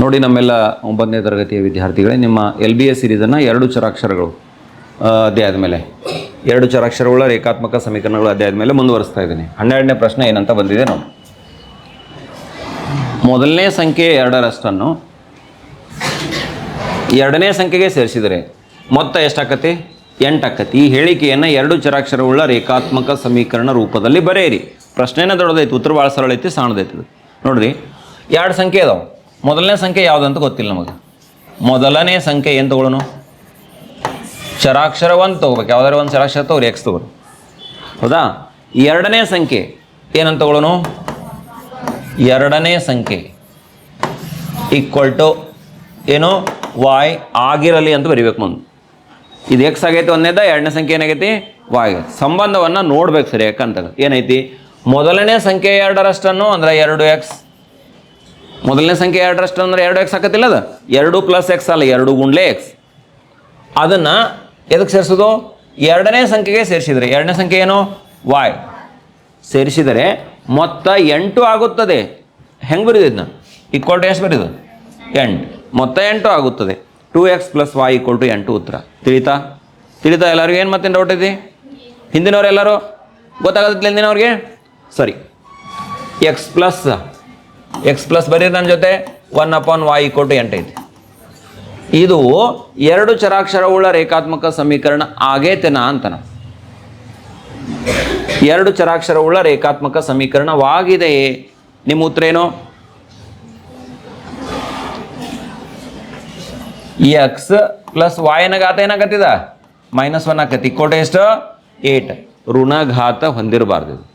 ನೋಡಿ ನಮ್ಮೆಲ್ಲ ಒಂಬತ್ತನೇ ತರಗತಿಯ ವಿದ್ಯಾರ್ಥಿಗಳೇ, ನಿಮ್ಮ ಎಲ್ ಬಿ ಎಸ್ ಸಿರೀಸನ್ನು ಎರಡು ಚರಾಕ್ಷರಗಳು ಅಧ್ಯಾಯದ ಮೇಲೆ. ಎರಡು ಚರಾಕ್ಷರಗಳ ರೇಖಾತ್ಮಕ ಸಮೀಕರಣಗಳು ಅಧ್ಯಾಯದ ಮೇಲೆ ಮುಂದುವರಿಸ್ತಾ ಇದ್ದೀನಿ. ಹನ್ನೆರಡನೇ ಪ್ರಶ್ನೆ ಏನಂತ ಬಂದಿದೆ ನೋಡಿ. ಮೊದಲನೇ ಸಂಖ್ಯೆ ಎರಡರಷ್ಟನ್ನು ಎರಡನೇ ಸಂಖ್ಯೆಗೆ ಸೇರಿಸಿದರೆ ಮೊತ್ತ ಎಷ್ಟಾಕತಿ? ಎಂಟಾಕತಿ. ಈ ಹೇಳಿಕೆಯನ್ನು ಎರಡು ಚರಾಕ್ಷರವುಳ್ಳ ರೇಖಾತ್ಮಕ ಸಮೀಕರಣ ರೂಪದಲ್ಲಿ ಬರೆಯಿರಿ. ಪ್ರಶ್ನೆನ ದೊಡ್ಡದೈತಿ, ಉತ್ತರ ಭಾಳ ಸರಳ ಐತಿ ಸಣ್ಣದೈತಿ ನೋಡ್ರಿ, ಎರಡು ಸಂಖ್ಯೆ ಅದಾವೆ. ಮೊದಲನೇ ಸಂಖ್ಯೆ ಯಾವುದಂತ ಗೊತ್ತಿಲ್ಲ ನಮಗೆ. ಮೊದಲನೇ ಸಂಖ್ಯೆ ಏನು ತಗೊಳ್ಳೋಣ ಚರಾಕ್ಷರ ಒಂದು ತೊಗೋಬೇಕು. ಯಾವ್ದಾದ್ರು ಒಂದು ಚರಾಕ್ಷರ ತಗೋರಿ ಎಕ್ಸ್ ತಗೋರಿ. ಹೌದಾ? ಎರಡನೇ ಸಂಖ್ಯೆ ಏನಂತ ತಗೊಳ್ಳೋಣ ಎರಡನೇ ಸಂಖ್ಯೆ ಈಕ್ವಲ್ ಟು ಏನು? ವಾಯ್ ಆಗಿರಲಿ ಅಂತ ಬರಿಬೇಕು ಮುಂದೆ ಇದು ಎಕ್ಸ್ ಆಗೈತೆ ಒಂದೇದ, ಎರಡನೇ ಸಂಖ್ಯೆ ಏನಾಗೈತಿ? ವಾಯ್ ಸಂಬಂಧವನ್ನು ನೋಡ್ಬೇಕು ಸರಿ ಯಾಕಂತ ಏನೈತಿ? ಮೊದಲನೇ ಸಂಖ್ಯೆ ಎರಡರಷ್ಟನ್ನು ಅಂದ್ರೆ ಎರಡು ಎಕ್ಸ್ ಮೊದಲನೇ ಸಂಖ್ಯೆ ಎರಡರಷ್ಟು ಅಂದ್ರೆ ಎರಡು ಎಕ್ಸ್ ಹಾಕತ್ತಿಲ್ಲ ಅದು? ಎರಡು ಪ್ಲಸ್ ಎಕ್ಸ್ ಅಲ್ಲ, ಎರಡು ಗುಂಡ್ಲೆ ಎಕ್ಸ್ ಅದನ್ನು ಎದಕ್ಕೆ ಸೇರಿಸೋದು? ಎರಡನೇ ಸಂಖ್ಯೆಗೆ ಸೇರಿಸಿದರೆ. ಎರಡನೇ ಸಂಖ್ಯೆ ಏನು? ವಾಯ್ ಸೇರಿಸಿದರೆ ಮೊತ್ತ ಎಂಟು ಆಗುತ್ತದೆ. ಹೆಂಗೆ ಬರೀದು ಇದನ್ನ ಈಕ್ವಲ್ ಟು ಎಷ್ಟು ಬರೀದು? ಎಂಟು. ಮೊತ್ತ ಎಂಟು ಆಗುತ್ತದೆ. Two x plus y equal to ಎಂಟು ಉತ್ತರ. ತಿಳಿತಾ? ತಿಳಿತಾ? ಎಲ್ಲರಿಗೂ ಏನು ಮತ್ತೆ ಡೌಟ್ ಇದೆ ಹಿಂದಿನವ್ರು ಎಲ್ಲರೂ ಗೊತ್ತಾಗತ್ತಿಲ್ಲ ಹಿಂದಿನವ್ರಿಗೆ? ಸರಿ. ಎಕ್ಸ್ ಪ್ಲಸ್ ಎಕ್ಸ್ ಪ್ಲಸ್ ಬರೀರಿ ನನ್ನ ಜೊತೆ one upon y equal to ಎಂಟು ಐತಿ. ಇದು ಎರಡು ಚರಾಕ್ಷರವುಳ್ಳ ರೇಖಾತ್ಮಕ ಸಮೀಕರಣ ಆಗೇತನ ಅಂತ ನಾವು ಎರಡು ಚರಾಕ್ಷರವುಳ್ಳ ರೇಖಾತ್ಮಕ ಸಮೀಕರಣವಾಗಿದೆಯೇ? ನಿಮ್ಮ ಉತ್ತರ ಏನು? ಎಕ್ಸ್ ಪ್ಲಸ್ ವಾಯನಘಾತ ಏನಾಗತ್ತಿದ? ಮೈನಸ್ ಒನ್ ಆಕತಿ ಕೋಟೆ ಎಷ್ಟು? ಏಟ್ ಋಣಘಾತ ಹೊಂದಿರಬಾರ್ದು.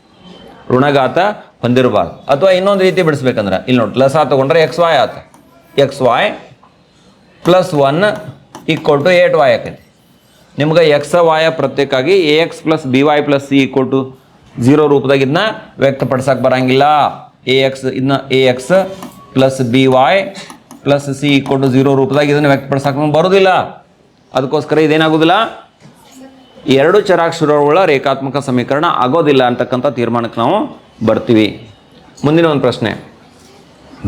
ಋಣಘಾತ ಹೊಂದಿರಬಾರ್ದು ಅಥವಾ ಇನ್ನೊಂದು ರೀತಿ ಬಿಡಿಸ್ಬೇಕಂದ್ರೆ, ಇಲ್ಲಿ ನೋಡಿ ಪ್ಲಸ್ ಆ ತಗೊಂಡ್ರೆ ಎಕ್ಸ್ ವಾಯ್ ಆತ. X y plus one equal to eight y ಆಕೈತಿ. ನಿಮ್ಗೆ ಎಕ್ಸ್ ವಾಯ ಪ್ರತ್ಯೇಕಾಗಿ a x plus b y plus c equal to zero ರೂಪದಾಗ ಇದನ್ನ ವ್ಯಕ್ತಪಡಿಸಕ್ಕೆ ಬರಂಗಿಲ್ಲ. ಎ ಎಕ್ಸ್ ಇದನ್ನ a x plus b y plus c equal to zero ರೂಪದಾಗ ಇದನ್ನು ವ್ಯಕ್ತಪಡಿಸಕ್ಕೆ ಬರೋದಿಲ್ಲ. ಅದಕ್ಕೋಸ್ಕರ ಇದೇನಾಗೋದಿಲ್ಲ? ಎರಡು ಚರಾಕ್ಷರವುಳ್ಳ ರೇಖಾತ್ಮಕ ಸಮೀಕರಣ ಆಗೋದಿಲ್ಲ ಅಂತಕ್ಕಂಥ ತೀರ್ಮಾನಕ್ಕೆ ನಾವು ಬರ್ತೀವಿ. ಮುಂದಿನ ಒಂದು ಪ್ರಶ್ನೆ.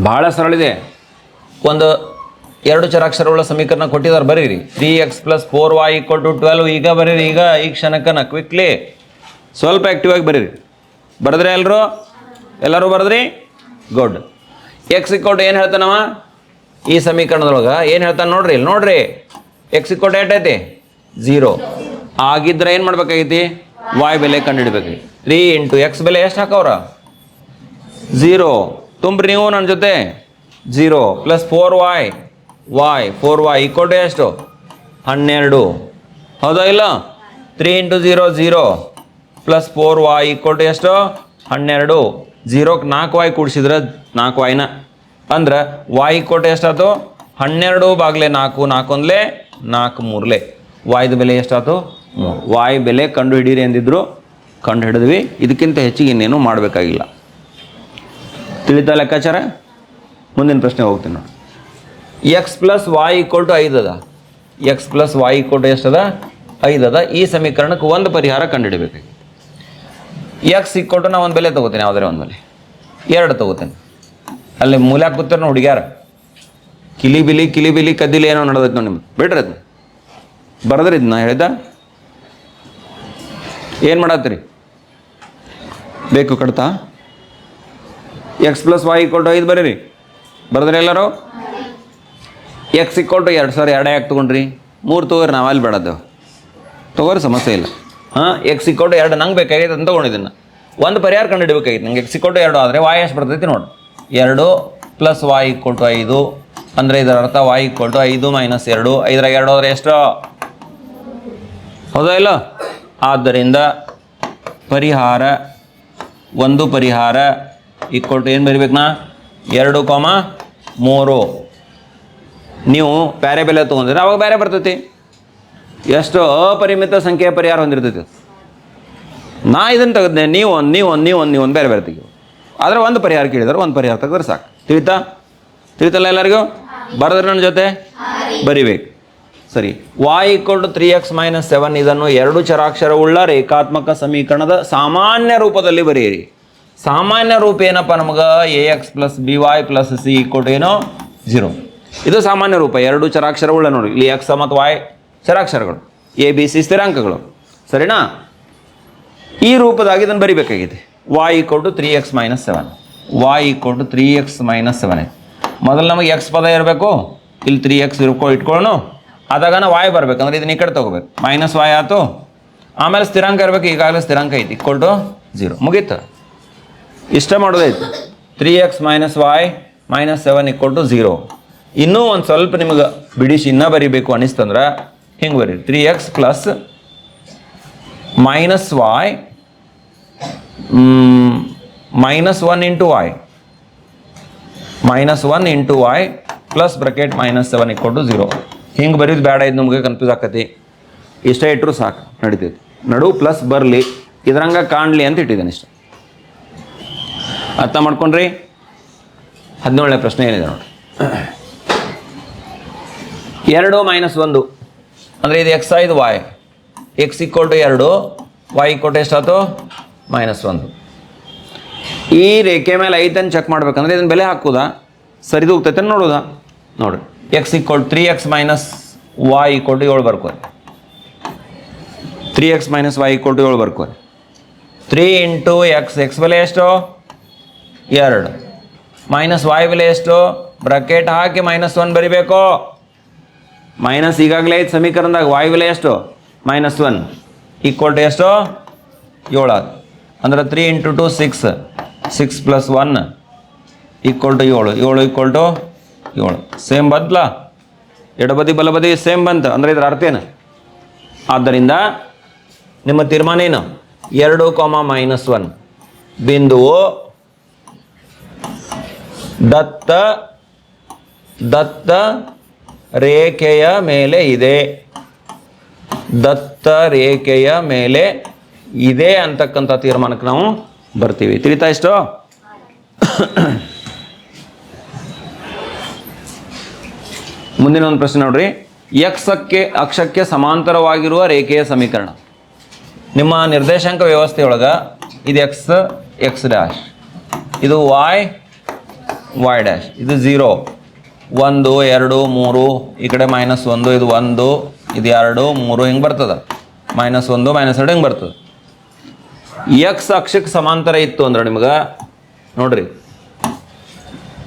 ಭಾಳ ಸರಳ ಇದೆ. ಒಂದು ಎರಡು ಚರಾಕ್ಷರಗಳ ಸಮೀಕರಣ ಕೊಟ್ಟಿದ್ದಾರೆ, ಬರೀರಿ. Three x plus four y equal to twelve ಈಗ ಬರೀರಿ, ಈಗ ಈ ಕ್ಷಣಕ್ಕನ ಕ್ವಿಕ್ಲಿ ಸ್ವಲ್ಪ ಆ್ಯಕ್ಟಿವ್ ಆಗಿ ಬರೀರಿ. ಬರೆದ್ರೆ ಎಲ್ಲರೂ ಎಲ್ಲರೂ ಬರೆದ್ರಿ? ಗುಡ್ ಎಕ್ಸ್ ಇಕ್ಕೋಟ್ ಏನು ಹೇಳ್ತಾನವ ಈ ಸಮೀಕರಣದೊಳಗೆ ಏನು ಹೇಳ್ತಾನೆ ನೋಡ್ರಿ, ಇಲ್ಲಿ ನೋಡ್ರಿ. ಎಕ್ಸ್ ಇಕ್ಕೋಟ್ ಏಟೈತಿ ಝೀರೋ ಆಗಿದ್ರೆ ಏನು ಮಾಡ್ಬೇಕಾಗೈತಿ? ವಾಯ್ ಬೆಲೆ ಕಂಡುಹಿಡಬೇಕು. ತ್ರೀ ಇಂಟು ಎಕ್ಸ್ ಬೆಲೆ ಎಷ್ಟು ಹಾಕವ್ರ? ಝೀರೋ ತುಂಬ್ರಿ ನೀವು ನನ್ನ ಜೊತೆ. Zero plus four y y four y equal to ಎಷ್ಟು? ಹನ್ನೆರಡು. ಹೌದಾ ಇಲ್ಲ? Three into zero zero plus four y equal to ಎಷ್ಟು? ಹನ್ನೆರಡು. ಝೀರೋಕ್ಕೆ ನಾಲ್ಕು ವಾಯ್ ಕೂಡಿಸಿದ್ರೆ ನಾಲ್ಕು ವಾಯ್ನ ಅಂದ್ರೆ ವಾಯ್ ಇಕ್ಕೋಟೆ ಎಷ್ಟಾಯ್ತು? ಹನ್ನೆರಡು ಬಾಗ್ಲೆ ನಾಲ್ಕು ನಾಲ್ಕು ಒಂದ್ಲೆ ನಾಲ್ಕು ಮೂರ್ಲೆ. ವಾಯ್ದ ಬೆಲೆ ಎಷ್ಟಾಯ್ತು? ವಾಯ್ ಬೆಲೆ ಕಂಡು ಹಿಡೀರಿ ಅಂದಿದ್ರು ಕಂಡು ಹಿಡಿದ್ವಿ. ಇದಕ್ಕಿಂತ ಹೆಚ್ಚಿಗೆ ಇನ್ನೇನು ಮಾಡಬೇಕಾಗಿಲ್ಲ. ತಿಳಿತ ಲೆಕ್ಕಾಚಾರ? ಮುಂದಿನ ಪ್ರಶ್ನೆ ಹೋಗ್ತೀನಿ ನೋಡಿ. X plus y equal to ಐದು ಅದ. X plus y equal to ಎಷ್ಟದ? ಐದು ಅದ. ಈ ಸಮೀಕರಣಕ್ಕೆ ಒಂದು ಪರಿಹಾರ ಕಂಡುಹಿಡಬೇಕಾಗಿ ಎಕ್ಸ್ ಈಕ್ವಲ್ ಟು ನಾ ಒಂದು ಬೆಲೆ ತೊಗೋತೀನಿ, ಯಾವುದಾರೆ ಒಂದು ಬೆಲೆ. ಎರಡು ತೊಗೋತೀನಿ. ಅಲ್ಲಿ ಮೂಲ ಕೂತಾರ ಹುಡುಗ್ಯಾರ. ಕಿಲಿ ಬಿಲಿ ಕಿಲಿ ಬಿಲಿ ಕದ್ದಿಲಿ ಏನೋ ನಡೆದೈತೆ ನೋಡಿ ನಿಮ್ಗೆ ಬಿಡ್ರಿ ಅದನ್ನ ಬರದ್ರಿ ಇದನ್ನ ಹೇಳಿದ ಏನು ಮಾಡತ್ತೀರಿ? ಬೇಕು ಕಡತ? X plus y equal to ಐದು ಬರೀರಿ. ಬರೆದ್ರಿ ಎಲ್ಲರೂ? ಎಕ್ಸ್ ಇಕ್ವಲ್ ಟು ಎರಡು ಸಾವಿರ ಎರಡೇ ಯಾಕೆ ತೊಗೊಂಡ್ರಿ? ಮೂರು ತೊಗೋರಿ, ನಾವು ಅಲ್ಲಿ ಬೇಡದ್ದು. ತೊಗೋರಿ, ಸಮಸ್ಯೆ ಇಲ್ಲ. ಹಾಂ ಎಕ್ಸ್ ಇಕ್ವಲ್ ಟು ಎರಡು, ನಂಗೆ ಬೇಕಾಗೈತೆ ಅಂತ ತೊಗೊಂಡಿದ್ದೀನಿ ಒಂದು ಪರಿಹಾರ ಕಂಡು ಹಿಡಿಬೇಕಾಗಿತ್ತು ನಂಗೆ. ಎಕ್ಸ್ ಇಕ್ವಲ್ ಟು ಎರಡು ಆದರೆ ವಾಯ್ ಎಷ್ಟು ಬರ್ತೈತಿ ನೋಡಿ. ಎರಡು ಪ್ಲಸ್ ವಾಯ್ ಇಕ್ವಲ್ ಟು ಐದು. ಅಂದರೆ ಇದರ ಅರ್ಥ ವಾಯ್ ಇಕ್ವಲ್ ಟು ಐದು ಮೈನಸ್ ಎರಡು. ಐದರಾಗ ಎರಡು ಆದರೆ ಎಷ್ಟು? ಹೌದಾ ಇಲ್ಲ? ಆದ್ದರಿಂದ ಪರಿಹಾರ ಒಂದು ಪರಿಹಾರ ಈಕ್ವಲ್ ಟು ಏನು ಬರಿಬೇಕು ನಾ ಎರಡು ಕಾಮ ಮೂರು. ನೀವು ಬೇರೆ ಬೆಲೆ ತೊಗೊಂಡ್ರೆ ಅವಾಗ ಬೇರೆ ಬರ್ತೈತಿ. ಎಷ್ಟು ಅಪರಿಮಿತ ಸಂಖ್ಯೆಯ ಪರಿಹಾರ ಹೊಂದಿರ್ತೈತಿ. ನಾ ಇದನ್ನು ತೆಗೆದ್ನೆ, ನೀವು ಒಂದು ನೀವು ಒಂದು ನೀವು ಒಂದು ನೀವು ಒಂದು ಬೇರೆ ಬೇರೆ ತೆಗಿವು ಆದರೆ ಒಂದು ಪರಿಹಾರ ಕೇಳಿದ್ರೆ ಒಂದು ಪರಿಹಾರ ತೆಗೆದ್ರೆ ಸಾಕು. ತಿಳಿತಾ? ತಿಳಿತಲ್ಲ ಎಲ್ಲರಿಗೂ? ಬರೆದ್ರೆ ನನ್ನ ಜೊತೆ? ಬರಿಬೇಕು. ಸರಿ. Y equal to three x minus seven ಇದನ್ನು ಎರಡು ಚರಾಕ್ಷರವುಳ್ಳ ರೇಖಾತ್ಮಕ ಸಮೀಕರಣದ ಸಾಮಾನ್ಯ ರೂಪದಲ್ಲಿ ಬರೆಯಿರಿ. ಸಾಮಾನ್ಯ ರೂಪ ಏನಪ್ಪ ನಮಗೆ? A x plus b y plus c equal to ಏನೋ? ಜೀರೋ ಇದು ಸಾಮಾನ್ಯ ರೂಪ. ಎರಡು ಚರಾಕ್ಷರವುಳ್ಳ ನೋಡಿ. ಇಲ್ಲಿ ಎಕ್ಸ್ ಮತ್ತು ವಾಯ್ ಚರಾಕ್ಷರಗಳು. ಎ ಬಿ ಸಿ ಸ್ಥಿರಾಂಕಗಳು. ಸರಿನಾ? ಈ ರೂಪದಾಗಿ ಇದನ್ನು ಬರಿಬೇಕಾಗಿದೆ. Y equal to three x minus seven y equal to three x minus seven ಮೊದಲು ನಮಗೆ ಎಕ್ಸ್ ಪದ ಇರಬೇಕು. ಇಲ್ಲಿ ತ್ರೀ ಎಕ್ಸ್ ಇರ್ಕೊ ಇಟ್ಕೊಳ್ಳೋಣ ಅದಾಗನ ವಾಯ್ ಬರ್ಬೇಕಂದ್ರೆ ಇದನ್ನ ಈ ಕಡೆ ತೊಗೋಬೇಕು. ಮೈನಸ್ ವಾಯ್ ಆಯ್ತು. ಆಮೇಲೆ ಸ್ಥಿರಾಂಕ ಇರ್ಬೇಕು, ಈಗಾಗಲೇ ಸ್ಥಿರಾಂಕ ಐತಿ ಈಕ್ವಲ್ ಟು ಜೀರೋ ಮುಗೀತು. ಇಷ್ಟ ಮಾಡೋದೈತಿ three x minus y minus seven equal to zero ಇನ್ನೂ ಒಂದು ಸ್ವಲ್ಪ ನಿಮಗೆ ಬಿಡಿಸಿ ಇನ್ನೂ ಬರಿಬೇಕು ಅನಿಸ್ತಂದ್ರೆ ಹಿಂಗೆ ಬರೀರಿ. Three x plus minus y minus one into y minus one into y plus bracket minus seven equal to zero ಹಿಂಗೆ ಬರೀದು ಬೇಡ ಇದು ನಮಗೆ ಕನ್ಫ್ಯೂಸ್ ಆಕತಿ. ಇಷ್ಟೇ ಇಟ್ಟರು ಸಾಕು, ನಡೀತೈತಿ. ನಡು ಪ್ಲಸ್ ಬರಲಿ, ಇದ್ರಂಗೆ ಕಾಣಲಿ ಅಂತ ಇಟ್ಟಿದ್ದೇನೆ ಇಷ್ಟ. ಅರ್ಥ ಮಾಡ್ಕೊಂಡ್ರಿ? ಹದಿನೇಳನೇ ಪ್ರಶ್ನೆ ಏನಿದೆ ನೋಡಿ ಎರಡು ಮೈನಸ್ ಒಂದು, ಅಂದರೆ ಇದು ಎಕ್ಸ್ ಇದು ವಾಯ್ ಎಕ್ಸ್ ಈಕ್ವಲ್ ಟು ಎರಡು ವಾಯ್ ಈಕ್ವಲ್ ಟು ಎಷ್ಟಾಯ್ತು? ಮೈನಸ್ ಒಂದು. ಈ ರೇಖೆ ಮೇಲೆ ಐತನ್ನು ಚೆಕ್ ಮಾಡ್ಬೇಕಂದ್ರೆ ಇದನ್ನ ಬೆಲೆ ಹಾಕೋದಾ? ಸರಿದು ಹೋಗ್ತೈತೆ ನೋಡೋದಾ? ನೋಡ್ರಿ. X equal three x minus y equal to ಏಳು ಬರ್ಕೋರಿ three x minus y equal to ಏಳು ಬರ್ಕೋರಿ ತ್ರೀ ಇಂಟು ಎಕ್ಸ್ ಎಕ್ಸ್ ಬೆಲೆ ಎಷ್ಟು? ಎರಡು. ಮೈನಸ್ ವಾಯ್ ಬೆಲೆ ಎಷ್ಟು? ಬ್ರಕೆಟ್ ಹಾಕಿ ಮೈನಸ್ ಒನ್ ಬರಿಬೇಕು? ಮೈನಸ್ ಈಗಾಗಲೇ ಐದು ಸಮೀಕರಣದಾಗ ವಾಯು ಬೆಲೆ ಎಷ್ಟು? ಮೈನಸ್ ಒನ್ ಈಕ್ವಲ್ ಟು ಎಷ್ಟು? ಏಳು ಅಂದ್ರೆ three into two six six plus one equal to ಏಳು. ಏಳು ಈಕ್ವಲ್ ಟು ಏಳು ಸೇಮ್ ಬದ್ಲ, ಎಡಬದಿ ಬಲಬದಿ ಸೇಮ್ ಬಂತು, ಅಂದರೆ ಇದ್ರ ಅರ್ಥ ಏನು? ಆದ್ದರಿಂದ ನಿಮ್ಮ ತೀರ್ಮಾನ ಏನು? ಎರಡು ಕಾಮ ಮೈನಸ್ ಒನ್. ಬಿಂದುವು ದತ್ತ ದತ್ತ ರೇಖೆಯ ಮೇಲೆ ಇದೆ. ದತ್ತ ರೇಖೆಯ ಮೇಲೆ ಇದೆ ಅಂತಕ್ಕಂಥ ತೀರ್ಮಾನಕ್ಕೆ ನಾವು ಬರ್ತೀವಿ. ತಿಳಿತಾ ಇಷ್ಟು? ಮುಂದಿನ ಒಂದು ಪ್ರಶ್ನೆ ನೋಡ್ರಿ. ಎಕ್ಸಕ್ಕೆ ಅಕ್ಷಕ್ಕೆ ಸಮಾಂತರವಾಗಿರುವ ರೇಖೆಯ ಸಮೀಕರಣ. ನಿಮ್ಮ ನಿರ್ದೇಶಾಂಕ ವ್ಯವಸ್ಥೆಯೊಳಗೆ ಇದು ಎಕ್ಸ್ ಎಕ್ಸ್ ಡ್ಯಾಶ್ ಇದು ವಾಯ್ ವಾಯ್ ಡ್ಯಾಶ್ ಇದು ಝೀರೋ ಒಂದು, ಎರಡು, ಮೂರು, ಈ ಕಡೆ ಮೈನಸ್ ಒಂದು, ಇದು ಒಂದು, ಇದು ಎರಡು, ಮೂರು ಹಿಂಗೆ ಬರ್ತದೆ. ಮೈನಸ್ ಒಂದು ಮೈನಸ್ ಎರಡು ಹಿಂಗೆ ಬರ್ತದೆ. ಎಕ್ಸ್ ಅಕ್ಷಕ್ಕೆ ಸಮಾಂತರ ಇತ್ತು ಅಂದ್ರೆ ನಿಮ್ಗೆ, ನೋಡ್ರಿ.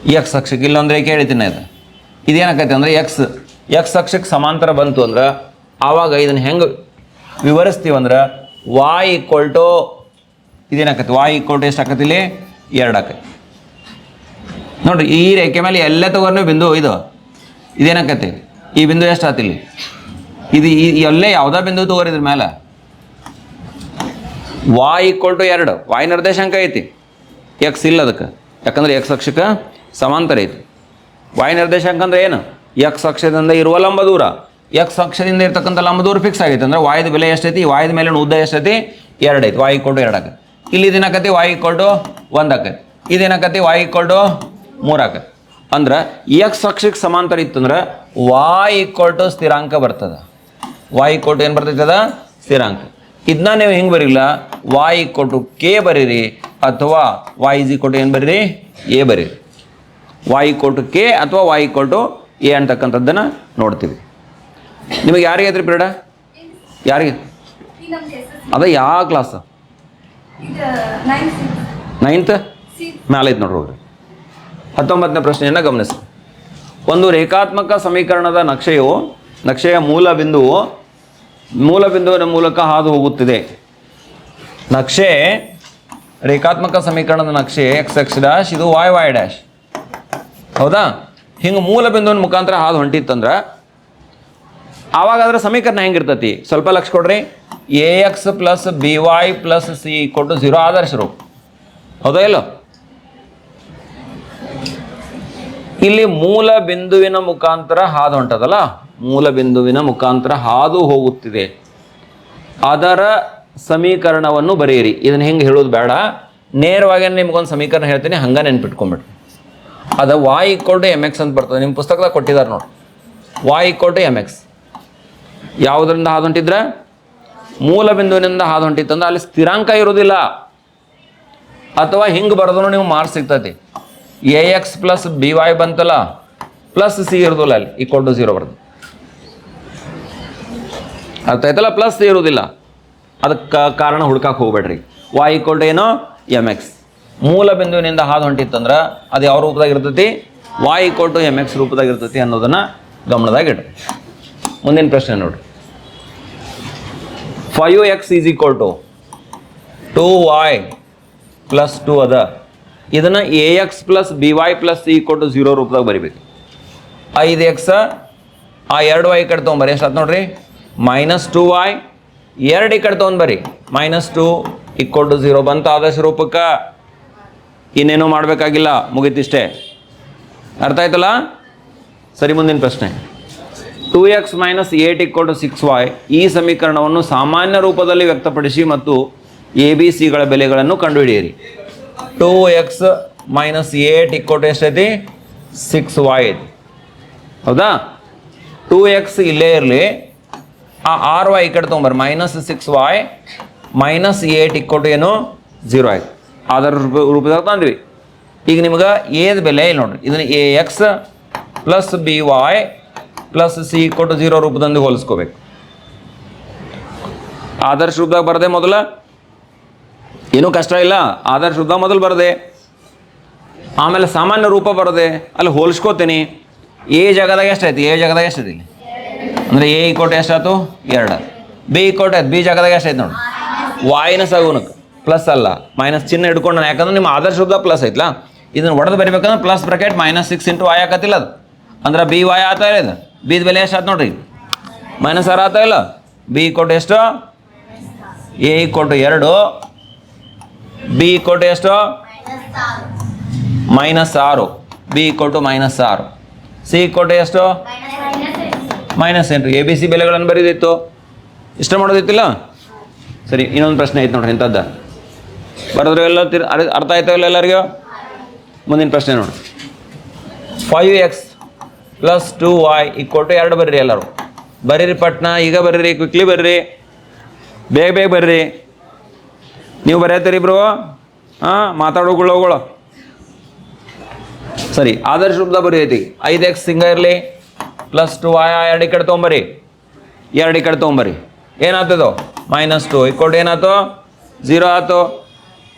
ಎಕ್ಸ್ ಅಕ್ಷಕ್ಕೆ ಇಲ್ಲೊಂದು ರೇಖೆ ಹೇಳ್ತೀನಿ ಇದು? ಇದೇನಾಕೈತೆ ಅಂದ್ರೆ ಎಕ್ಸ್ ಎಕ್ಸ್ ಅಕ್ಷಕ್ಕೆ ಸಮಾಂತರ ಬಂತು ಅಂದ್ರೆ ಆವಾಗ ಇದನ್ನು ಹೆಂಗೆ ವಿವರಿಸ್ತೀವಂದ್ರೆ ವಾಯ್ ಈಕ್ವಲ್ ಟು ಇದೇನಾಗತ್ತೆ ವಾಯ್ ಈಕ್ವಲ್ ಟು ಎಷ್ಟು ಆಕತಿ ಇಲ್ಲಿ? ಎರಡು ಆಕೈತಿ ನೋಡ್ರಿ, ಈ ರೇಖೆ ಮೇಲೆ ಎಲ್ಲ ತಗೋರ್ನು ಬಿಂದು ಇದು. ಇದೇನಾಗತ್ತೆ ಈ ಬಿಂದು ಎಷ್ಟು ಆತಿಲ್ಲಿ ಇದು ಈ ಎಲ್ಲೇ ಯಾವುದೋ ಬಿಂದು ತಗೋರಿ ಇದ್ರ ಮೇಲೆ ವಾಯ್ ಈಕ್ವಲ್ ಟು ಎರಡು. ವಾಯ್ ನಿರ್ದೇಶಾಂಕ ಐತಿ. ಎಕ್ಸ್ ಇಲ್ಲ ಅದಕ್ಕೆ. ಯಾಕಂದ್ರೆ ಎಕ್ಸ್ ಅಕ್ಷಕ್ಕೆ ಸಮಾಂತರ ಐತಿ. ವಾಯ್ ನಿರ್ದೇಶಾಂಕ ಅಂದರೆ ಏನು? ಎಕ್ಸ್ ಅಕ್ಷದಿಂದ ಇರುವ ಲಂಬ ದೂರ. ಎಕ್ಸ್ ಅಕ್ಷದಿಂದ ಇರ್ತಕ್ಕಂಥ ಲಂಬ ದೂರ ಫಿಕ್ಸ್ ಆಗೈತೆ. ಅಂದರೆ ವಾಯುದ ಬೆಲೆ ಎಷ್ಟೈತಿ? ವಾಯುದ ಮೇಲಿನ ಉದ್ದ ಎಷ್ಟೈತಿ? ಎರಡು ಐತಿ. ವಾಯು ಕೊಡು ಟು ಎರಡು ಆಗತ್ತೆ ಇಲ್ಲಿ ಇದೇನಾಕತಿ ವಾಯು ಈಕ್ವಲ್ ಟು ಒಂದು ಆಕೈತಿ. ಇದೇನಾಕತಿ ವಾಯು ಟು ಮೂರು ಆಕೈತಿ. ಅಂದ್ರೆ ಎಕ್ಸ್ ಅಕ್ಷಕ್ಕೆ ಸಮಾಂತರ ಇತ್ತಂದ್ರೆ ವಾಯ್ ಈಕ್ವಲ್ ಟು ಸ್ಥಿರಾಂಕ ಬರ್ತದೆ. ವಾಯ್ ಈಕ್ವಲ್ ಟು ಏನು ಬರ್ತೈತದ ಸ್ಥಿರಾಂಕ. ಇದನ್ನ ನೀವು ಹೆಂಗೆ ಬರೀಲ್ಲ? ವಾಯ್ ಈಕ್ವಲ್ ಟು ಕೆ ಬರೀರಿ ಅಥವಾ ವಾಯ್ ಇಸ್ ಈಕ್ವಲ್ ಟು ಏನು ಬರೀರಿ? ಎ ಬರೀರಿ. ವಾಯ್ ಈಕ್ವಲ್ ಟು ಕೆ ಅಥವಾ ವಾಯ್ ಕೋಟು ಟು ಎ ಅಂತಕ್ಕಂಥದ್ದನ್ನು ನೋಡ್ತೀವಿ. ನಿಮಗೆ ಯಾರಿಗೆ ಐತ್ರಿ ಪಿರಡ ಯಾರಿಗೆ? ಅದೇ ಯಾವ ಕ್ಲಾಸ್ ನೈನ್ತ್ ಮ್ಯಾಲೆ ಐತೆ ನೋಡ್ರಿ ಹತ್ತೊಂಬತ್ತನೇ ಪ್ರಶ್ನೆಯನ್ನು ಗಮನಿಸಿ. ಒಂದು ರೇಖಾತ್ಮಕ ಸಮೀಕರಣದ ನಕ್ಷೆಯು, ನಕ್ಷೆಯ ಮೂಲ ಬಿಂದುವು ಮೂಲ ಬಿಂದುವಿನ ಮೂಲಕ ಹಾದು ಹೋಗುತ್ತಿದೆ. ನಕ್ಷೆ, ರೇಖಾತ್ಮಕ ಸಮೀಕರಣದ ನಕ್ಷೆ ಎಕ್ಸ್ ಎಕ್ಸ್ ಡ್ಯಾಶ್ ಇದು ವಾಯ್ ವಾಯ್ ಡ್ಯಾಶ್ ಹೌದಾ? ಹಿಂಗೆ ಮೂಲ ಬಿಂದುವಿನ ಮುಖಾಂತರ ಹಾದು ಹೊಂಟಿತ್ತಂದ್ರೆ ಆವಾಗ ಅದರ ಸಮೀಕರಣ ಹೆಂಗಿರ್ತತಿ? ಸ್ವಲ್ಪ ಲಕ್ಷ ಕೊಡ್ರಿ. A x plus b y plus c ಕೊಟ್ಟು ಝೀರೋ ಆದರ್ಶ ಹೌದಾ ಇಲ್ಲೋ? ಇಲ್ಲಿ ಮೂಲ ಬಿಂದುವಿನ ಮುಖಾಂತರ ಹಾದು ಹೊಂಟದಲ್ಲ? ಮೂಲ ಬಿಂದುವಿನ ಮುಖಾಂತರ ಹಾದು ಹೋಗುತ್ತಿದೆ. ಅದರ ಸಮೀಕರಣವನ್ನು ಬರೆಯಿರಿ. ಇದನ್ನು ಹೆಂಗೆ ಹೇಳೋದು ಬೇಡ. ನೇರವಾಗಿ ನಿಮಗೊಂದು ಸಮೀಕರಣ ಹೇಳ್ತೀನಿ, ಹಂಗ ನೆನ್ಪಿಟ್ಕೊಂಬಿಡ್ರಿ. ಅದು y equal to m x ಅಂತ ಬರ್ತದೆ. ನಿಮ್ಮ ಪುಸ್ತಕದಾಗ ಕೊಟ್ಟಿದ್ದಾರೆ ನೋಡಿ. Y equal to m x ಯಾವುದರಿಂದ ಹಾದು ಹೊಂಟಿದ್ರೆ ಮೂಲ ಬಿಂದುವಿನಿಂದ ಅಲ್ಲಿ ಸ್ಥಿರಾಂಕ ಇರೋದಿಲ್ಲ ಅಥವಾ ಹಿಂಗೆ ಬರೆದ್ರು ನೀವು ಮಾರ್ಕ್ಸ್ ಸಿಗ್ತತಿ. A x plus b y ಬಂತಲ್ಲ ಪ್ಲಸ್ ಸಿ ಇರೋದಿಲ್ಲ ಅಲ್ಲಿ. ಈಕ್ವಲ್ ಟು ಝೀರೋ ಬರ್ತದೆ. ಅರ್ಥ ಆಯ್ತಲ್ಲ? ಪ್ಲಸ್ ಇರೋದಿಲ್ಲ. ಅದಕ್ಕೆ ಕಾರಣ ಹುಡ್ಕಕ್ಕೆ ಹೋಗ್ಬೇಡ್ರಿ. ವಾಯ್ ಈಕ್ವಲ್ ಟು ಏನೋ ಎಂ ಎಕ್ಸ್ ಮೂಲ ಬಿಂದುವಿನಿಂದ ಹಾದು ಹೊಂಟಿತ್ತಂದ್ರೆ ಅದು ಯಾವ ರೂಪದಾಗ ಇರ್ತೈತಿ? Y equal to m x ರೂಪದಾಗ ಇರ್ತೈತಿ ಅನ್ನೋದನ್ನ ಗಮನದಾಗ ಇಡ್ರಿ ಮುಂದಿನ ಪ್ರಶ್ನೆ ನೋಡ್ರಿ. Five x is equal to two y plus two ಅದ. ಇದನ್ನು a x plus b y plus c to zero ರೂಪದಾಗ ಬರಿಬೇಕು. ಐದು ಎಕ್ಸ್ ಆ ಎರಡು ವೈ ಕಡೆ ತೊಗೊಂಬರಿ ಎಷ್ಟು ಆಯ್ತು ನೋಡ್ರಿ? ಮೈನಸ್ ಟು ವೈ ಎರಡು ಈ ಕಡೆ ತೊಗೊಂಬರಿ minus two equal to zero ಬಂತ ಆದರ್ಶ ರೂಪಕ್ಕೆ. ಇನ್ನೇನು ಮಾಡಬೇಕಾಗಿಲ್ಲ, ಮುಗೀತಿಷ್ಟೇ. ಅರ್ಥ ಆಯ್ತಲ್ಲ? ಸರಿ, ಮುಂದಿನ ಪ್ರಶ್ನೆ. Two x minus eight equal to six y ಈ ಸಮೀಕರಣವನ್ನು ಸಾಮಾನ್ಯ ರೂಪದಲ್ಲಿ ವ್ಯಕ್ತಪಡಿಸಿ ಮತ್ತು ಎ ಬಿ ಸಿಗಳ ಬೆಲೆಗಳನ್ನು ಕಂಡುಹಿಡಿಯಿರಿ. Two x minus eight equal to ಎಷ್ಟೈತಿ? ಸಿಕ್ಸ್ ವೈ ಐತಿ. ಹೌದಾ? ಟೂ ಎಕ್ಸ್ ಇಲ್ಲೇ ಇರಲಿ. ಆ ಆರ್ ವೈ ಈ ಕಡೆ ತೊಗೊಂಬರ್ರಿ. Minus six y minus eight equal to ಏನು? ಝೀರೋ ಆಯ್ತು. ರೂಪ ರೂಪದಾಗ ತಂದ್ವಿ. ಈಗ ನಿಮ್ಗೆ ಏದು ಬೆಲೆ ಇಲ್ಲಿ ನೋಡ್ರಿ. ಇದನ್ನು a, x plus b y plus c ಕೊಟ್ಟು ಜೀರೋ ರೂಪದಂದು ಹೋಲಿಸ್ಕೋಬೇಕು. ಆದರ್ಶ ರೂಪದಾಗ ಬರದೆ ಮೊದಲ? ಏನೂ ಕಷ್ಟ ಇಲ್ಲ. ಆದರ್ಶ ರೂಪದಾಗ ಮೊದಲು ಬರದೆ. ಆಮೇಲೆ ಸಾಮಾನ್ಯ ರೂಪ ಬರದೆ. ಅಲ್ಲಿ ಹೋಲಿಸ್ಕೋತೀನಿ. ಎ ಜಾಗದಾಗ ಎಷ್ಟಾಯ್ತು? ಎ ಜಾಗದಾಗ ಎಷ್ಟೈತಿ ಇಲ್ಲಿ? ಅಂದರೆ ಎ ಕೊಟ್ಟು ಎಷ್ಟಾಯ್ತು? ಎರಡು. ಬಿ ಕೊಟ್ಟು ಬಿ ಜಾಗದಾಗ ಎಷ್ಟಾಯ್ತು ನೋಡಿ ವಾಯಿನ ಸಗುನಕ್ಕೆ ಪ್ಲಸ್ ಅಲ್ಲ. ಮೈನಸ್ ಚಿಹ್ನೆ ಹಿಡ್ಕೊಂಡು ಯಾಕಂದ್ರೆ ನಿಮ್ಮ ಆದರ್ಶ ಶಬ್ದ ಪ್ಲಸ್ ಐತ್ಲಾ? ಇದನ್ನು ಒಡೆದು ಬರಿಬೇಕಂದ್ರೆ plus bracket minus six into y ಹಾಕತ್ತಿಲ್ಲ ಅದು. ಅಂದ್ರೆ ಬಿ ವೈ ಆತ ಇಲ್ಲ ಬಿದ ಬೆಲೆ ಎಷ್ಟು ಆಯ್ತು ನೋಡ್ರಿ? ಮೈನಸ್ ಆರ್ ಆತ ಇಲ್ಲ? ಬಿ ಕೊಟ್ಟು ಎಷ್ಟು? ಎ ಕೊಟ್ಟು ಎರಡು. ಬಿ ಕೊಟ್ಟು ಎಷ್ಟು? ಮೈನಸ್ ಆರು. ಬಿ ಕೊಟ್ಟು ಮೈನಸ್ ಆರು. ಸಿ ಕೊಟ್ಟು ಎಷ್ಟು? ಮೈನಸ್ ಎಂಟು. ಎ ಬಿ ಸಿ ಬೆಲೆಗಳನ್ನು ಬರೀದಿತ್ತು. ಇಷ್ಟ ಮಾಡೋದಿತ್ತಿಲ್ಲ? ಸರಿ, ಇನ್ನೊಂದು ಪ್ರಶ್ನೆ ಐತೆ ನೋಡ್ರಿ ಇಂಥದ್ದು. ಬರೆದ್ರೆ ಎಲ್ಲ ಅರ್ಥ ಆಯ್ತಾವಲ್ಲ ಎಲ್ಲರಿಗೂ? ಮುಂದಿನ ಪ್ರಶ್ನೆ ನೋಡಿ. Five x plus two y equal to ಎರಡು ಬರ್ರಿ ಎಲ್ಲರೂ. ಬರೀರಿ ಪಟ್ನಾ, ಈಗ ಬರ್ರಿ ಕ್ವಿಕ್ಲಿ ಬರ್ರಿ. ಬೇಗ ಬೇಗ ಬರ್ರಿ. ನೀವು ಬರೆಯತ್ತೀರಿ ಇಬ್ರು? ಹಾಂ ಮಾತಾಡೋಗಳ ಸರಿ, ಆದರ್ಶ ರೂಪದ ಬರೀತಿ ಐದು ಎಕ್ಸ್ ಹಿಂಗ ಇರಲಿ. ಪ್ಲಸ್ ಟು ವಾಯ ಎರಡು ಈ ಕಡೆ ತೊಗೊಂಬರಿ ಎರಡು ಈ ಕಡೆ ತೊಗೊಂಬರಿ ಏನಾಗ್ತದೋ ಮೈನಸ್ ಟು ಇಕ್ಕೋಟ್ ಏನಾಯ್ತು ಝೀರೋ ಆಯ್ತು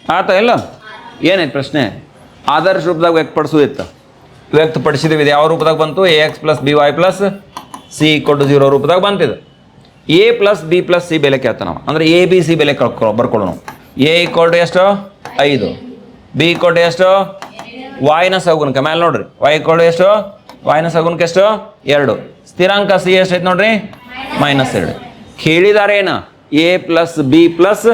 ಆತ ಇಲ್ಲ ಏನೈತೆ ಪ್ರಶ್ನೆ? ಆದರ್ಶ ರೂಪದಾಗ ವ್ಯಕ್ತಪಡಿಸೋದಿತ್ತು ವ್ಯಕ್ತಪಡಿಸಿದ್ವಿ ಇದು ಯಾವ ರೂಪದಾಗ ಬಂತು? A x plus b y plus c equal zero ರೂಪದಾಗ ಬಂತಿದೆ. A plus b plus c ಬೆಲೆ ಕೇಳ್ತ ನಾವು. ಅಂದರೆ ಎ ಬಿ ಸಿ ಬೆಲೆ ಕಳ್ಕೊ ಬರ್ಕೊಳ್ಳೋಣ ನಾವು. ಎ ಇಕ್ವಲ್ ಎಷ್ಟು? ಐದು. ಬಿ ಇಕ್ವಲ್ ಎಷ್ಟು? ವಾಯ್ನ ಸಗುಣಕ ಮೇಲೆ ನೋಡ್ರಿ. ವೈ ಇಕ್ವಲ್ ಎಷ್ಟು? ವಾಯ್ನ ಸಗುಣಕ ಎಷ್ಟು? ಎರಡು. ಸ್ಥಿರಾಂಕ ಸಿ ಎಷ್ಟು ಐತೆ ನೋಡ್ರಿ? ಮೈನಸ್ ಎರಡು. ಕೇಳಿದಾರೆ ಏನು A plus B plus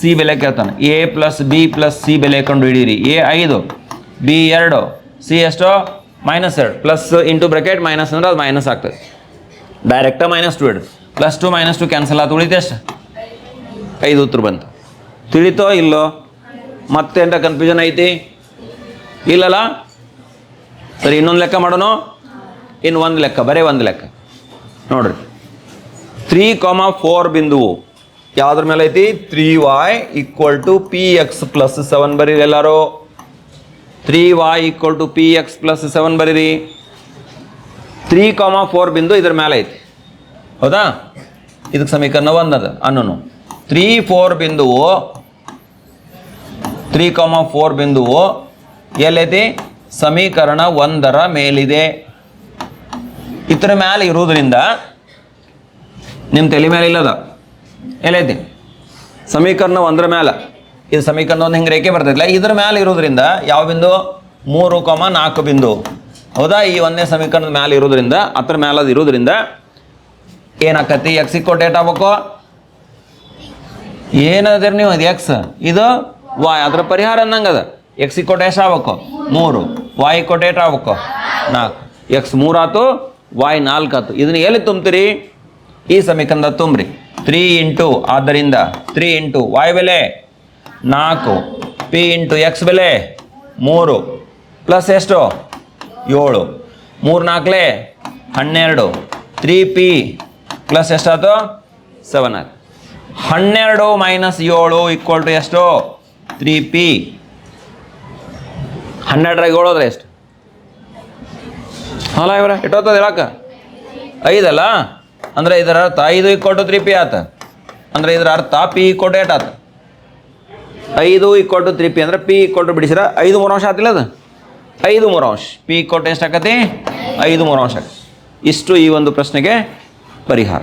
C ಬೆಲೆ ಕೇಳ್ತಾನೆ. A plus B plus C ಬೆಲೆ ಕಂಡು ಹಿಡೀರಿ. ಎ ಐದು ಬಿ ಎರಡು ಸಿ ಎಷ್ಟು? ಮೈನಸ್ ಎರಡು. ಪ್ಲಸ್ ಇಂಟು ಬ್ರೆಕೆಟ್ ಮೈನಸ್ ಅಂದ್ರೆ ಅದು ಮೈನಸ್ ಆಗ್ತದೆ. ಡೈರೆಕ್ಟ ಮೈನಸ್ ಟು ಇಡು plus two minus two cancel ಆತು, ಉಳಿತು ಎಷ್ಟು ಐದು ಉತ್ತರ ಬಂತು. ತಿಳಿತೋ ಇಲ್ಲೋ? ಮತ್ತೆ ಎಂಥ ಕನ್ಫ್ಯೂಷನ್ ಐತಿ? ಇಲ್ಲಲ್ಲ? ಸರಿ, ಇನ್ನೊಂದು ಲೆಕ್ಕ ಮಾಡೋಣ. ಇನ್ನು ಒಂದು ಲೆಕ್ಕ, ಬರೀ ಒಂದು ಲೆಕ್ಕ. ನೋಡ್ರಿ. ತ್ರೀ ಕಾಮ ಫೋರ್ ಬಿಂದುವು. ಯಾವ್ದ್ರ ಮೇಲೆ ಐತಿ? Three y equal to p x plus seven ಬರೀರಿ ಎಲ್ಲರೂ. Three y equal to p x plus seven ಬರೀರಿ. ತ್ರೀ ಕಾಮ ಫೋರ್ ಬಿಂದು ಇದ್ರ ಮೇಲೆ ಐತಿ. ಹೌದಾ? ಇದಕ್ಕೆ ಸಮೀಕರಣ ಒಂದದ ಅನ್ನೋನು. ತ್ರೀ ಫೋರ್ ಬಿಂದು ತ್ರೀ ಕಾಮ ಫೋರ್ ಬಿಂದು ಎಲ್ಲೈತಿ? ಸಮೀಕರಣ ಒಂದರ ಮೇಲಿದೆ. ಇದ್ರ ಮೇಲೆ ಇರೋದ್ರಿಂದ ನಿಮ್ಮ ತಲೆ ಮೇಲೆ ಇಲ್ಲದ? ಎಲ್ಲೈತಿ ಸಮೀಕರಣ ಒಂದರ ಮೇಲೆ ಇದು ಸಮೀಕರಣ ಒಂದು ಹಿಂಗೆ ರೇಖೆ ಬರ್ತೈತಿಲ್ಲ ಇದ್ರ ಮೇಲೆ ಇರೋದ್ರಿಂದ ಯಾವ ಬಿಂದು? ಮೂರು ಕಾಮ ನಾಲ್ಕು ಬಿಂದು. ಹೌದಾ? ಈ ಒಂದನೇ ಸಮೀಕರಣದ ಮೇಲೆ ಇರೋದ್ರಿಂದ, ಅದ್ರ ಮೇಲೆ ಅದು ಇರೋದ್ರಿಂದ ಏನಾಕತಿ ಎಕ್ಸ್ ಇಕ್ಕೋ ಡೇಟ್ ಆಗ್ಬೇಕು. ಏನದಿರಿ ನೀವು ಅದು ಎಕ್ಸ್ ಇದು ವಾಯ್ ಅದ್ರ ಪರಿಹಾರ ಅನ್ನಂಗೆ ಅದ ಎಕ್ಸ್ ಇಕ್ಕೋ ಎಷ್ಟು ಆಗ್ಬೇಕು. ಮೂರು. ವಾಯ್ ಇಕ್ಕೋ ಡೇಟ್ ಆಗ್ಬೇಕು. ನಾಲ್ಕು. ಎಕ್ಸ್ ಮೂರು ಆತು ವಾಯ್ ನಾಲ್ಕು ಆಯ್ತು ಇದನ್ನ ಎಲ್ಲಿ ತುಂಬ್ತೀರಿ? ಈ ಸಮೀಕರಣದ ತುಂಬ್ರಿ. ತ್ರೀ ಇಂಟು, ಆದ್ದರಿಂದ ತ್ರೀ ಇಂಟು ವಾಯ್ ಬೆಲೆ ನಾಲ್ಕು ಪಿ ಇಂಟು ಎಕ್ಸ್ ಬೆಲೆ ಮೂರು ಪ್ಲಸ್ ಎಷ್ಟು? ಏಳು. ಮೂರು ನಾಲ್ಕಲೆ ಹನ್ನೆರಡು. ತ್ರೀ ಪಿ ಪ್ಲಸ್ ಎಷ್ಟಾಯ್ತು? ಸೆವೆನ್ ಆಯ್ತು. ಹನ್ನೆರಡು ಮೈನಸ್ ಏಳು ಈಕ್ವಲ್ ಟು ಎಷ್ಟು? ತ್ರೀ ಪಿ ಹನ್ನೆರಡರಾಗ ಏಳೋದ್ರೆ ಎಷ್ಟು? ಅಲ್ಲ ಇವರ ಇಟ್ಟೋತದ ಹೇಳಕ್ಕ? ಐದಲ್ಲ? ಅಂದ್ರೆ ಇದರ ಅರ್ಥ ಐದು ಇಕ್ಕೊಟ್ಟು ತ್ರೀ ಪಿ ಆತ. ಅಂದ್ರೆ ಇದರ ಅರ್ಥ ಪಿ ಇಕ್ಕೊಟ್ಟು ಏಟ್ ಆತ. ಐದು ಇಕ್ಕೊಟ್ಟು ತ್ರೀ ಪಿ ಅಂದ್ರೆ ಪಿ ಇಕ್ಕೊಟ್ಟು ಬಿಡಿಸಿರ ಐದು ಮೂರು ಅಂಶ ಆತಿಲ್ಲ ಅದು? ಐದು ಮೂರು ಅಂಶ. ಪಿ ಇಕ್ಕೊಟ್ಟು ಎಷ್ಟು ಆಕತಿ ಐದು ಮೂರು ಅಂಶ ಇಷ್ಟು ಈ ಒಂದು ಪ್ರಶ್ನೆಗೆ ಪರಿಹಾರ.